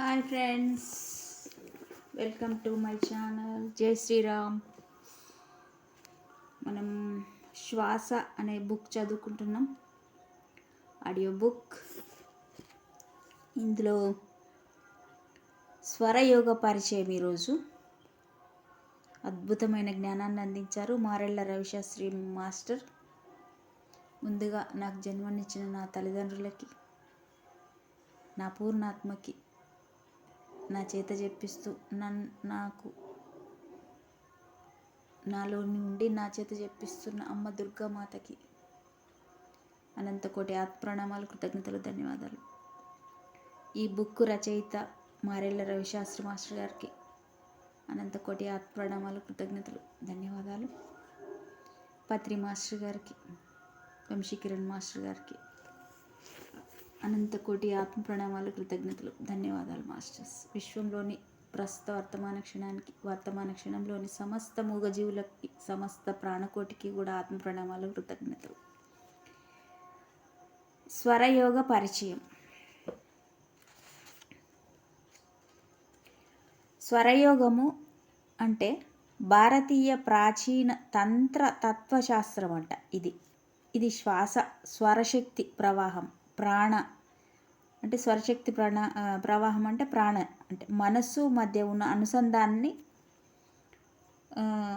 Hi friends. Welcome to my channel. జై శ్రీరామ్. మనం శ్వాస అనే బుక్ చదువుకుంటున్నాం. Audio book. ఇందులో స్వరయోగ పరిచయం ఈరోజు. అద్భుతమైన జ్ఞానాన్ని అందించారు మారెళ్ళ రవిశాస్త్రి మాస్టర్. ముందుగా నాకు జన్మనిచ్చిన నా తల్లిదండ్రులకి నా పూర్ణాత్మకి నా చేత చెప్పిస్తూ నన్ను నాకు నాలో నుండి నా చేత చెప్పిస్తున్న అమ్మ దుర్గామాతకి అనంతకోటి ఆత్ప్రణామాలు కృతజ్ఞతలు ధన్యవాదాలు. ఈ బుక్ రచయిత మారెళ్ళ రవిశాస్త్రి మాస్టర్ గారికి అనంతకోటి ఆత్ప్రణామాలు కృతజ్ఞతలు ధన్యవాదాలు. పత్రి మాస్టర్ గారికి వంశీకిరణ్ మాస్టర్ గారికి అనంతకోటి ఆత్మ ప్రణామాలు కృతజ్ఞతలు. ధన్యవాదాలు మాస్టర్స్. విశ్వంలోని ప్రస్తుత వర్తమాన క్షణానికి వర్తమాన క్షణంలోని సమస్త మూగజీవులకి సమస్త ప్రాణకోటికి కూడా ఆత్మ ప్రణామాలు కృతజ్ఞతలు. స్వరయోగ పరిచయం. స్వరయోగము అంటే భారతీయ ప్రాచీన తంత్ర తత్వశాస్త్రం అంట ఇది. ఇది శ్వాస స్వరశక్తి ప్రవాహం. ప్రాణ అంటే స్వరశక్తి ప్రాణ ప్రవాహం అంటే ప్రాణ అంటే మనస్సు మధ్య ఉన్న అనుసంధానాన్ని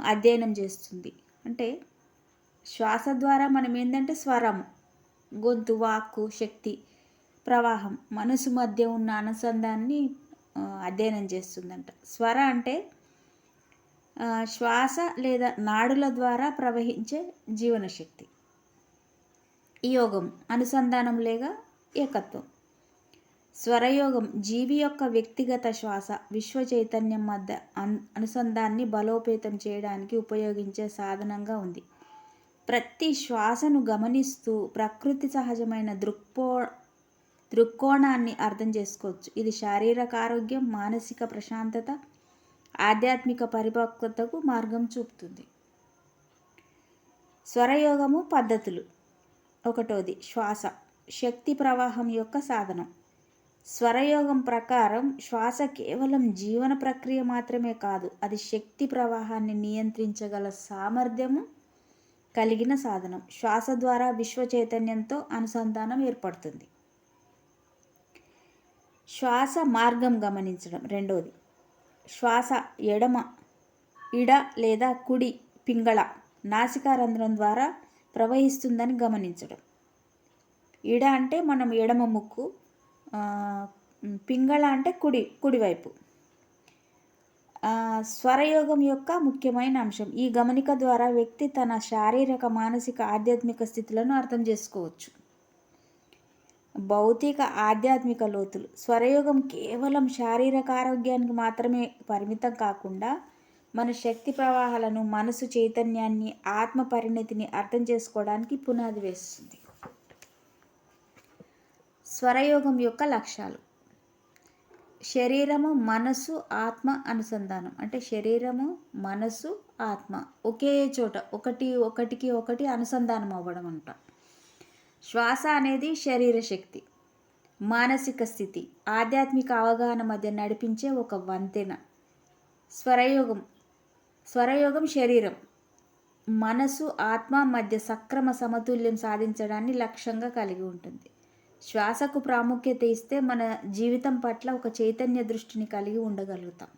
అధ్యయనం చేస్తుంది. అంటే శ్వాస ద్వారా మనం ఏంటంటే స్వరం గొంతు వాక్కు శక్తి ప్రవాహం మనసు మధ్య ఉన్న అనుసంధాన్ని అధ్యయనం చేస్తుందంట. స్వర అంటే శ్వాస లేదా నాడుల ద్వారా ప్రవహించే జీవనశక్తి. యోగం అనుసంధానం లేక ఏకత్వం. స్వరయోగం జీవి యొక్క వ్యక్తిగత శ్వాస విశ్వ చైతన్యం మధ్య అన్ అనుసంధాన్ని బలోపేతం చేయడానికి ఉపయోగించే సాధనంగా ఉంది. ప్రతి శ్వాసను గమనిస్తూ ప్రకృతి సహజమైన దృక్పో దృక్కోణాన్ని అర్థం చేసుకోవచ్చు. ఇది శారీరక ఆరోగ్యం మానసిక ప్రశాంతత ఆధ్యాత్మిక పరిపక్వతకు మార్గం చూపుతుంది. స్వరయోగము పద్ధతులు. ఒకటోది శ్వాస శక్తి ప్రవాహం యొక్క సాధనం. స్వరయోగం ప్రకారం శ్వాస కేవలం జీవన ప్రక్రియ మాత్రమే కాదు అది శక్తి ప్రవాహాన్ని నియంత్రించగల సామర్థ్యము కలిగిన సాధనం. శ్వాస ద్వారా విశ్వ చైతన్యంతో అనుసంధానం ఏర్పడుతుంది. శ్వాస మార్గం గమనించడం రెండోది. శ్వాస ఎడమ ఇడ లేదా కుడి పింగళ నాసికారంధ్రం ద్వారా ప్రవహిస్తుందని గమనించడం. ఇడ అంటే మనం ఎడమ ముక్కు పింగళ అంటే కుడి కుడివైపు స్వరయోగం యొక్క ముఖ్యమైన అంశం. ఈ గమనిక ద్వారా వ్యక్తి తన శారీరక మానసిక ఆధ్యాత్మిక స్థితులను అర్థం చేసుకోవచ్చు. భౌతిక ఆధ్యాత్మిక లోతులు. స్వరయోగం కేవలం శారీరక ఆరోగ్యానికి మాత్రమే పరిమితం కాకుండా మన శక్తి ప్రవాహాలను మనసు చైతన్యాన్ని ఆత్మ పరిణతిని అర్థం చేసుకోవడానికి పునాది వేస్తుంది. స్వరయోగం యొక్క లక్ష్యాలు. శరీరము మనసు ఆత్మ అనుసంధానం. అంటే శరీరము మనసు ఆత్మ ఒకే చోట ఒకటి ఒకటికి ఒకటి అనుసంధానం అవ్వడం అంట. శ్వాస అనేది శరీర శక్తి. మానసిక స్థితి. ఆధ్యాత్మిక అవగాహన మధ్య నడిపించే ఒక వంతెన. స్వరయోగం స్వరయోగం శరీరం. మనసు ఆత్మ మధ్య సక్రమ సమతుల్యం సాధించడాన్ని లక్ష్యంగా కలిగి ఉంటుంది. శ్వాసకు ప్రాముఖ్యత ఇస్తే మన జీవితం పట్ల ఒక చైతన్య దృష్టిని కలిగి ఉండగలుగుతాం.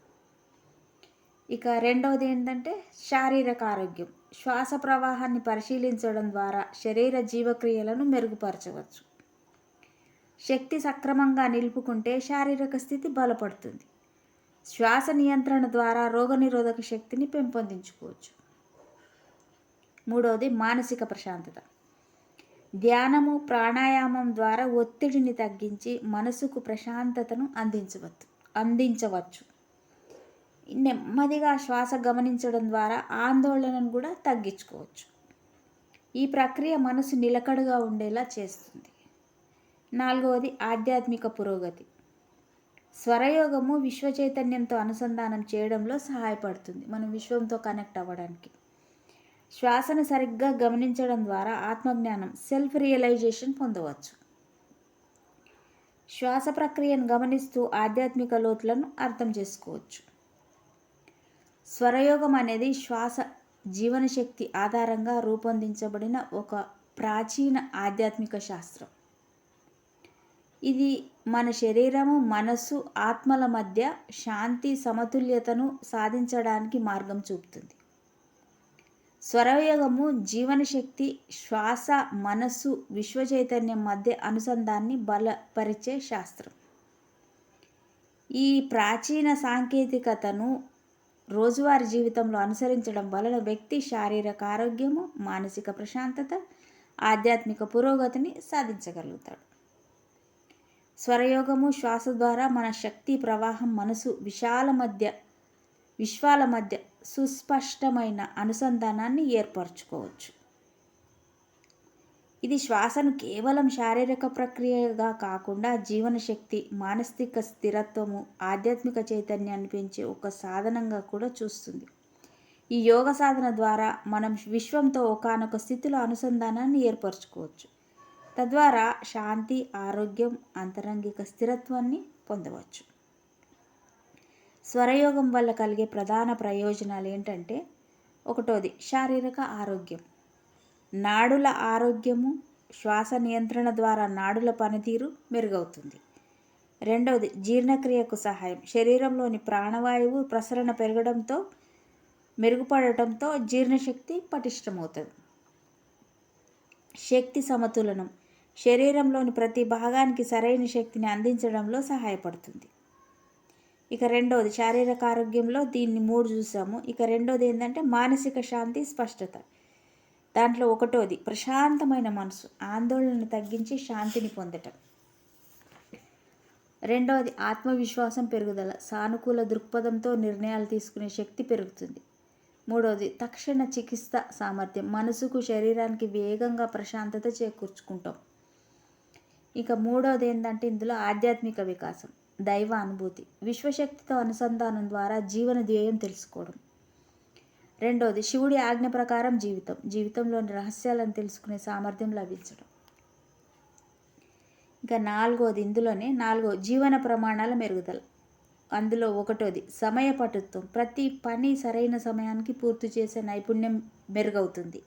ఇక రెండవది ఏంటంటే శారీరక ఆరోగ్యం. శ్వాస ప్రవాహాన్ని పరిశీలించడం ద్వారా శరీర జీవక్రియలను మెరుగుపరచవచ్చు. శక్తి సక్రమంగా నిలుపుకుంటే శారీరక స్థితి బలపడుతుంది. శ్వాస నియంత్రణ ద్వారా రోగనిరోధక శక్తిని పెంపొందించుకోవచ్చు. మూడవది మానసిక ప్రశాంతత. ధ్యానము ప్రాణాయామం ద్వారా ఒత్తిడిని తగ్గించి మనసుకు ప్రశాంతతను అందించవచ్చు. అందించవచ్చు నెమ్మదిగా శ్వాస గమనించడం ద్వారా ఆందోళనను కూడా తగ్గించుకోవచ్చు. ఈ ప్రక్రియ మనసు నిలకడగా ఉండేలా చేస్తుంది. నాలుగవది ఆధ్యాత్మిక పురోగతి. స్వరయోగము విశ్వ చైతన్యంతో అనుసంధానం చేయడంలో సహాయపడుతుంది. మనం విశ్వంతో కనెక్ట్ అవ్వడానికి. శ్వాసను సరిగ్గా గమనించడం ద్వారా ఆత్మజ్ఞానం సెల్ఫ్ రియలైజేషన్ పొందవచ్చు. శ్వాస ప్రక్రియను గమనిస్తూ ఆధ్యాత్మిక లోతులను అర్థం చేసుకోవచ్చు. స్వరయోగం అనేది శ్వాస జీవనశక్తి ఆధారంగా రూపొందించబడిన ఒక ప్రాచీన ఆధ్యాత్మిక శాస్త్రం. ఇది మన శరీరము మనస్సు ఆత్మల మధ్య శాంతి సమతుల్యతను సాధించడానికి మార్గం చూపుతుంది. స్వరయోగము జీవనశక్తి శ్వాస మనస్సు విశ్వచైతన్యం మధ్య అనుసంధాన్ని బలపరిచే శాస్త్రం. ఈ ప్రాచీన సాంకేతికతను రోజువారీ జీవితంలో అనుసరించడం వలన వ్యక్తి శారీరక ఆరోగ్యము మానసిక ప్రశాంతత ఆధ్యాత్మిక పురోగతిని సాధించగలుగుతాడు. స్వరయోగము శ్వాస ద్వారా మన శక్తి ప్రవాహం మనసు విశాల మధ్య విశ్వాల మధ్య సుస్పష్టమైన అనుసంధానాన్ని ఏర్పరచుకోవచ్చు. ఇది శ్వాసను కేవలం శారీరక ప్రక్రియగా కాకుండా జీవనశక్తి మానసిక స్థిరత్వము ఆధ్యాత్మిక చైతన్యాన్ని పెంచే ఒక సాధనంగా కూడా చూస్తుంది. ఈ యోగ సాధన ద్వారా మనం విశ్వంతో ఒకనొక స్థితిలో అనుసంధానాన్ని ఏర్పరచుకోవచ్చు. తద్వారా శాంతి ఆరోగ్యం అంతరంగిక స్థిరత్వాన్ని పొందవచ్చు. స్వరయోగం వల్ల కలిగే ప్రధాన ప్రయోజనాలు ఏంటంటే ఒకటోది శారీరక ఆరోగ్యం. నాడుల ఆరోగ్యము శ్వాస నియంత్రణ ద్వారా నాడుల పనితీరు మెరుగవుతుంది. రెండవది జీర్ణక్రియకు సహాయం. శరీరంలోని ప్రాణవాయువు ప్రసరణ పెరగడంతో మెరుగుపడటంతో జీర్ణశక్తి పటిష్టమవుతుంది. శక్తి సమతులనం. శరీరంలోని ప్రతి భాగానికి సరైన శక్తిని అందించడంలో సహాయపడుతుంది. ఇక రెండవది శారీరక ఆరోగ్యంలో దీన్ని మూడు చూసాము. ఇక రెండవది ఏంటంటే మానసిక శాంతి స్పష్టత. దాంట్లో ఒకటోది ప్రశాంతమైన మనసు ఆందోళనను తగ్గించి శాంతిని పొందటం. రెండవది ఆత్మవిశ్వాసం పెరుగుదల సానుకూల దృక్పథంతో నిర్ణయాలు తీసుకునే శక్తి పెరుగుతుంది. మూడవది తక్షణ చికిత్స సామర్థ్యం మనసుకు శరీరానికి వేగంగా ప్రశాంతత చేకూర్చుకుంటాం. ఇక మూడవది ఏంటంటే ఇందులో ఆధ్యాత్మిక వికాసం దైవ అనుభూతి విశ్వశక్తితో అనుసంధానం ద్వారా జీవన ధ్యేయం తెలుసుకోవడం. రెండవది శివుడి ఆజ్ఞ ప్రకారం జీవితం జీవితంలోని రహస్యాలను తెలుసుకునే సామర్థ్యం లభించడం. ఇంకా నాలుగోది ఇందులోనే నాలుగో జీవన ప్రమాణాల మెరుగుదల. అందులో ఒకటోది సమయ పటుత్వం ప్రతి పని సరైన సమయానికి పూర్తి చేసే నైపుణ్యం మెరుగవుతుంది.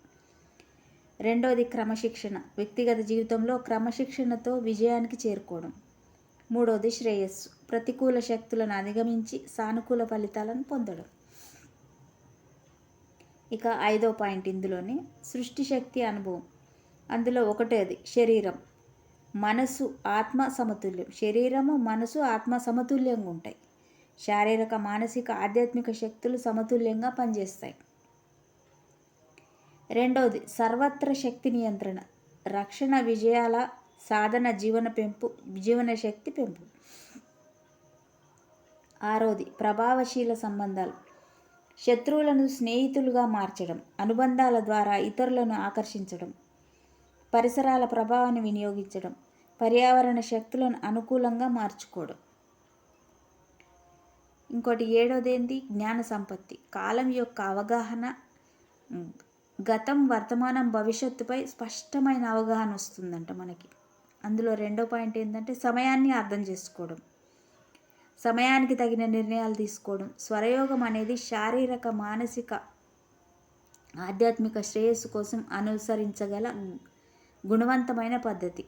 రెండవది క్రమశిక్షణ. వ్యక్తిగత జీవితంలో క్రమశిక్షణతో విజయానికి చేరుకోవడం. మూడవది శ్రేయస్సు. ప్రతికూల శక్తులను అధిగమించి సానుకూల ఫలితాలను పొందడం. ఇక ఐదో పాయింట్ ఇందులోనే సృష్టి శక్తి అనుభవం. అందులో ఒకటేది శరీరం. మనసు ఆత్మ సమతుల్యం. శరీరము మనసు ఆత్మ సమతుల్యంగా ఉంటాయి. శారీరక మానసిక ఆధ్యాత్మిక శక్తులు సమతుల్యంగా పనిచేస్తాయి. రెండవది సర్వత్ర శక్తి నియంత్రణ. రక్షణ విజయాల సాధన జీవన పెంపు జీవన శక్తి పెంపు. ఆరోది ప్రభావశీల సంబంధాలు. శత్రువులను స్నేహితులుగా మార్చడం అనుబంధాల ద్వారా ఇతరులను ఆకర్షించడం. పరిసరాల ప్రభావాన్ని వినియోగించడం పర్యావరణ శక్తులను అనుకూలంగా మార్చుకోవడం. ఇంకోటి ఏడోది జ్ఞాన సంపత్తి. కాలం యొక్క అవగాహన గతం వర్తమానం భవిష్యత్తుపై స్పష్టమైన అవగాహన వస్తుందంట మనకి. అందులో రెండో పాయింట్ ఏంటంటే సమయాన్ని అర్థం చేసుకోవడం. సమయానికి తగిన నిర్ణయాలు తీసుకోవడం. స్వరయోగం అనేది శారీరక మానసిక ఆధ్యాత్మిక శ్రేయస్సు కోసం అనుసరించగల గుణవంతమైన పద్ధతి.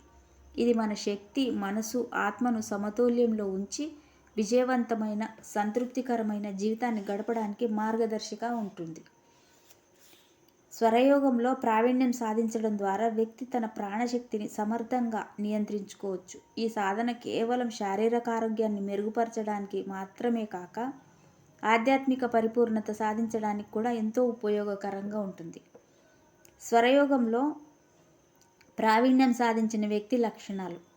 ఇది మన శక్తి మనసు ఆత్మను సమతుల్యంలో ఉంచి విజయవంతమైన సంతృప్తికరమైన జీవితాన్ని గడపడానికి మార్గదర్శిగా ఉంటుంది. స్వరయోగంలో ప్రావీణ్యం సాధించడం ద్వారా వ్యక్తి తన ప్రాణశక్తిని సమర్థంగా నియంత్రించుకోవచ్చు. ఈ సాధన కేవలం శారీరక ఆరోగ్యాన్ని మెరుగుపరచడానికి మాత్రమే కాక ఆధ్యాత్మిక పరిపూర్ణత సాధించడానికి కూడా ఎంతో ఉపయోగకరంగా ఉంటుంది. స్వరయోగంలో ప్రావీణ్యం సాధించిన వ్యక్తి లక్షణాలు.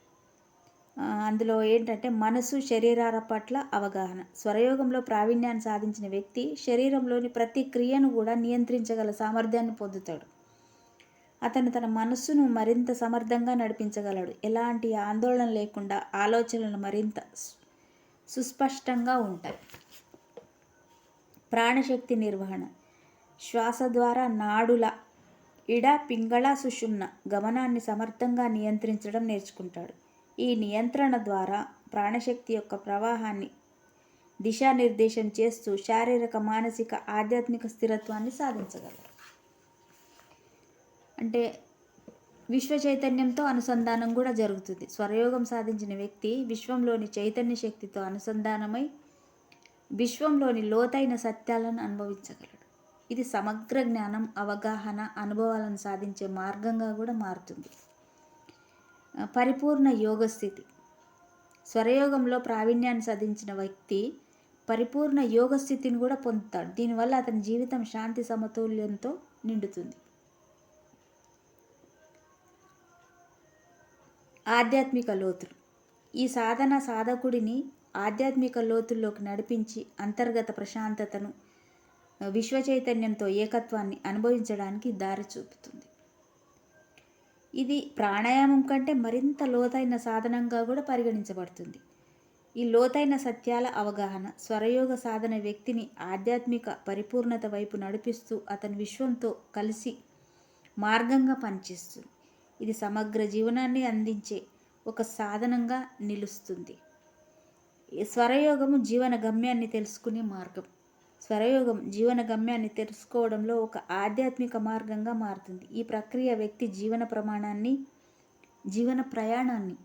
అందులో ఏంటంటే మనసు శరీరాల పట్ల అవగాహన. స్వరయోగంలో ప్రావీణ్యాన్ని సాధించిన వ్యక్తి శరీరంలోని ప్రతి క్రియను కూడా నియంత్రించగల సామర్థ్యాన్ని పొందుతాడు. అతను తన మనస్సును మరింత సమర్థంగా నడిపించగలడు. ఎలాంటి ఆందోళన లేకుండా ఆలోచనలు మరింత సుస్పష్టంగా ఉంటాయి. ప్రాణశక్తి నిర్వహణ. శ్వాస ద్వారా నాడుల ఇడ పింగళ సుషుమ్న గమనాన్ని సమర్థంగా నియంత్రించడం నేర్చుకుంటాడు. ఈ నియంత్రణ ద్వారా ప్రాణశక్తి యొక్క ప్రవాహాన్ని దిశానిర్దేశం చేస్తూ శారీరక మానసిక ఆధ్యాత్మిక స్థిరత్వాన్ని సాధించగలరు. అంటే విశ్వ చైతన్యంతో అనుసంధానం కూడా జరుగుతుంది. స్వరయోగం సాధించిన వ్యక్తి విశ్వంలోని చైతన్య శక్తితో అనుసంధానమై విశ్వంలోని లోతైన సత్యాలను అనుభవించగలడు. ఇది సమగ్ర జ్ఞానం అవగాహన అనుభవాలను సాధించే మార్గంగా కూడా మారుతుంది. పరిపూర్ణ యోగ స్థితి స్వరయోగంలో ప్రావీణ్యాన్ని సాధించిన వ్యక్తి పరిపూర్ణ యోగ స్థితిని కూడా పొందుతాడు. దీనివల్ల అతని జీవితం శాంతి సమతుల్యంతో నిండుతుంది. ఆధ్యాత్మిక లోతులు. ఈ సాధన సాధకుడిని ఆధ్యాత్మిక లోతుల్లోకి నడిపించి అంతర్గత ప్రశాంతతను విశ్వ చైతన్యంతో ఏకత్వాన్ని అనుభవించడానికి దారి చూపుతుంది. ఇది ప్రాణాయామం కంటే మరింత లోతైన సాధనంగా కూడా పరిగణించబడుతుంది. ఈ లోతైన సత్యాల అవగాహన స్వరయోగ సాధన వ్యక్తిని ఆధ్యాత్మిక పరిపూర్ణత వైపు నడిపిస్తూ అతని విశ్వంతో కలిసి మార్గంగా పనిచేస్తుంది. ఇది సమగ్ర జీవనాన్ని అందించే ఒక సాధనంగా నిలుస్తుంది. స్వరయోగము జీవన గమ్యాన్ని తెలుసుకునే మార్గం. స్వరయోగం జీవన గమ్యాన్ని తెలుసుకోవడంలో ఒక ఆధ్యాత్మిక మార్గంగా మారుతుంది. ఈ ప్రక్రియ వ్యక్తి జీవన ప్రమాణాన్ని జీవన ప్రయాణాన్ని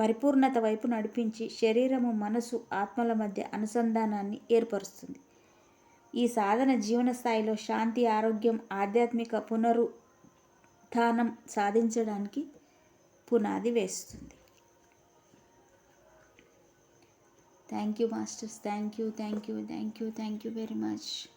పరిపూర్ణత వైపు నడిపించి శరీరము మనసు ఆత్మల మధ్య అనుసంధానాన్ని ఏర్పరుస్తుంది. ఈ సాధన జీవన స్థాయిలో శాంతి ఆరోగ్యం ఆధ్యాత్మిక పునరుత్థానం సాధించడానికి పునాది వేస్తుంది. Thank you, masters. Thank you, thank you, thank you, thank you very much.